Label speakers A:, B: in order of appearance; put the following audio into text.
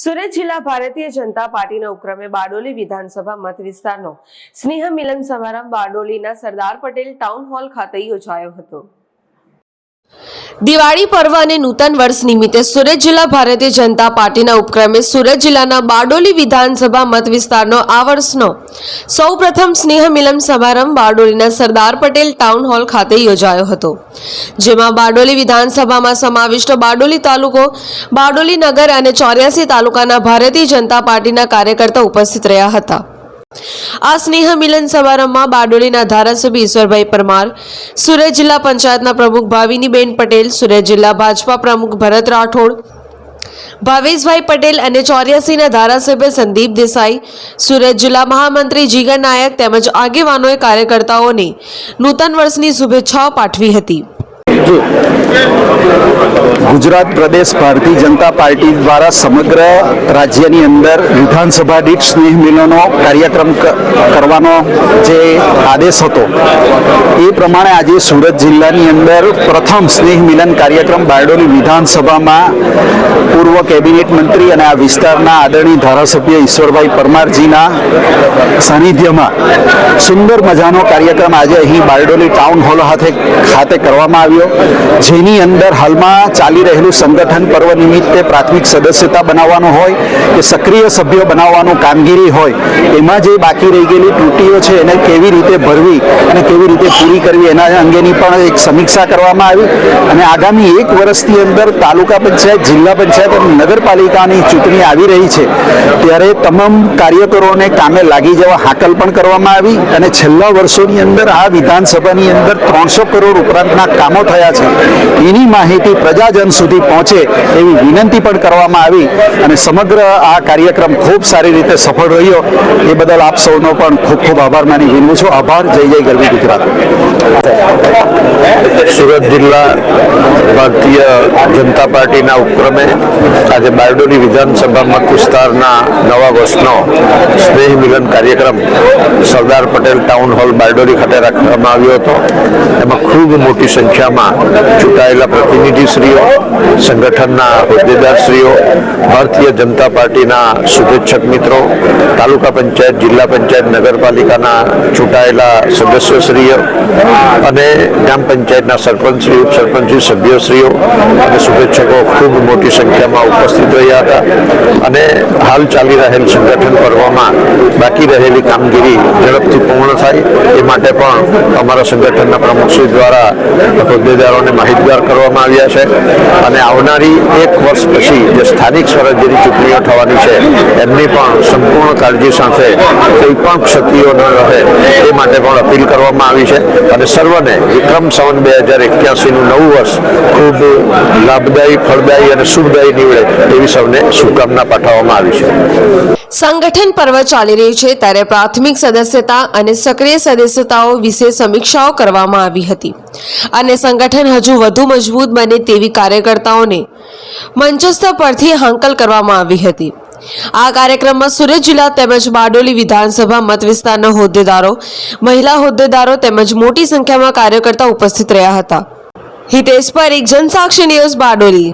A: સુરત જિલ્લા ભારતીય જનતા પાર્ટીના ઉપક્રમે બારડોલી વિધાનસભા મત વિસ્તારનો સ્નેહ મિલન સમારંભ બારડોલીના સરદાર પટેલ ટાઉન હોલ ખાતે યોજાયો હતો. દિવાળી પર્વ અને નૂતન વર્ષ નિમિત્તે સુરત જિલ્લા ભારતીય જનતા પાર્ટીના ઉપક્રમે સુરત જિલ્લાના બારડોલી વિધાનસભા મત વિસ્તારનો આ વર્ષનો સૌપ્રથમ સ્નેહ મિલન સમારંભ બારડોલીના સરદાર પટેલ ટાઉન હોલ ખાતે યોજાયો હતો, જેમાં બારડોલી વિધાનસભામાં સમાવિષ્ટ બારડોલી તાલુકો, બારડોલી નગર અને ચોર્યાસી તાલુકાના ભારતીય જનતા પાર્ટીના કાર્યકર્તા ઉપસ્થિત રહ્યા હતા. આ સ્નેહ મિલન સમારંભમાં બારડોલીના ધારાસભ્ય ઈશ્વરભાઈ પરમાર, સુરત જિલ્લા પંચાયતના પ્રમુખ ભાવિનીબેન પટેલ, સુરત જિલ્લા ભાજપા પ્રમુખ ભરત રાઠોડ, ભાવેશભાઈ પટેલ અને ચોર્યાસીના ધારાસભ્ય સંદીપ દેસાઈ, સુરત જિલ્લા મહામંત્રી જીગર નાયક તેમજ આગેવાનોએ કાર્યકર્તાઓને નૂતન વર્ષની શુભેચ્છાઓ પાઠવી હતી.
B: ગુજરાત પ્રદેશ ભારતીય જનતા પાર્ટી દ્વારા સમગ્ર રાજ્યની અંદર વિધાનસભા દીઠ સ્નેહ મિલનો કાર્યક્રમ કરવાનો જે આદેશ હતો, એ પ્રમાણે આજે સુરત જિલ્લાની અંદર પ્રથમ સ્નેહ મિલન કાર્યક્રમ બારડોલી વિધાનસભામાં પૂર્વ કેબિનેટ મંત્રી અને આ વિસ્તારના આદરણીય ધારાસભ્ય ઈશ્વરભાઈ પરમારજીના સાનિધ્યમાં સુંદર મજાનો કાર્યક્રમ આજે અહીં બારડોલી ટાઉન હોલ ખાતે કરવામાં આવ્યો. જેની અંદર હાલમાં ચાલી રહેલું સંગઠન પર્વ નિમિત્તે પ્રાથમિક સદસ્યતા બનાવવાનું હોય કે સક્રિય સભ્યો બનાવવાનું કામગીરી હોય, એમાં જે બાકી રહી ગયેલી ત્રુટીઓ છે એને કેવી રીતે ભરવી અને કેવી રીતે પૂરી કરવી એના અંગેની પણ એક સમીક્ષા કરવામાં આવી. અને આગામી એક વર્ષની અંદર તાલુકા પંચાયત, જિલ્લા પંચાયત અને નગરપાલિકાની ચૂંટણી આવી રહી છે, ત્યારે તમામ કાર્યકરોને કામે લાગી જવા હાકલ પણ કરવામાં આવી. અને છેલ્લા વર્ષોની અંદર આ વિધાનસભાની અંદર ત્રણસો કરોડ ઉપરાંતના કામો થયા છે. એની માહિતી પ્રજાજન સુધી પહોંચે એવી વિનંતી પણ કરવામાં આવી અને સમગ્ર આ કાર્યક્રમ ખૂબ સારી રીતે સફળ રહ્યો. એ બદલ આપ સૌનો પણ ખૂબ ખૂબ આભાર માની વિનવું છું. આભાર. જય જય ગરવી ગુજરાત.
C: સુરત જિલ્લા ભારતીય જનતા પાર્ટીના ઉપક્રમે આજે બારડોલી વિધાનસભા મત વિસ્તારના નવા વર્ષનો સ્નેહ મિલન કાર્યક્રમ સરદાર પટેલ ટાઉન હોલ બારડોલી ખાતે રાખવામાં આવ્યો હતો. એમાં ખૂબ મોટી સંખ્યામાં ચૂંટાયેલા પ્રતિનિધિશ્રીઓ, સંગઠનના હોદ્દેદારશ્રીઓ, ભારતીય જનતા પાર્ટીના શુભેચ્છક મિત્રો, તાલુકા પંચાયત, જિલ્લા પંચાયત, નગરપાલિકાના ચૂંટાયેલા સદસ્યશ્રીઓ અને ગ્રામ પંચાયતના સરપંચશ્રી સભ્યશ્રીઓ અને શુભેચ્છકો ખૂબ મોટી સંખ્યામાં ઉપસ્થિત રહ્યા હતા. અને હાલ ચાલી રહેલ સંગઠન પર્વમાં બાકી રહેલી કામગીરી ઝડપથી પૂર્ણ થાય એ માટે પણ અમારા સંગઠનના પ્રમુખશ્રી દ્વારા હોદ્દેદારોને માહિતગાર કરવામાં આવ્યા છે. અને આવનારી એક વર્ષ પછી જે સ્થાનિક સ્વરાજ્યની ચૂંટણીઓ થવાની છે, એમની પણ સંપૂર્ણ કાળજી સાથે કોઈ પણ ક્ષતિઓ ન રહે એ માટે પણ અપીલ કરવામાં આવી છે. અને સર્વને વિક્રમ સંવત બે હજાર એક્યાસીનું નવું વર્ષ ખૂબ લાભદાયી, ફળદાયી અને શુભદાયી નીવડે એવી સૌને શુભકામના પાઠવવામાં આવી છે.
A: સંગઠન પર્વ ચાલી રહ્યું છે ત્યારે પ્રાથમિક સદસ્યતા અને સક્રિય સદસ્યતાઓ વિશે સમીક્ષાઓ કરવામાં આવી હતી. અને સંગઠન હજુ વધુ મજબૂત બને તેવી કાર્યકર્તાઓને મંચસ્થ પરથી હાંકલ કરવામાં આવી હતી. આ કાર્યક્રમમાં સુરત જિલ્લા તેમજ બારડોલી વિધાનસભા મત વિસ્તારના હોદ્દેદારો, મહિલા હોદ્દેદારો તેમજ મોટી સંખ્યામાં કાર્યકર્તા ઉપસ્થિત રહ્યા હતા. હિતેશ પરીખ, જનસાક્ષી ન્યૂઝ બારડોલી.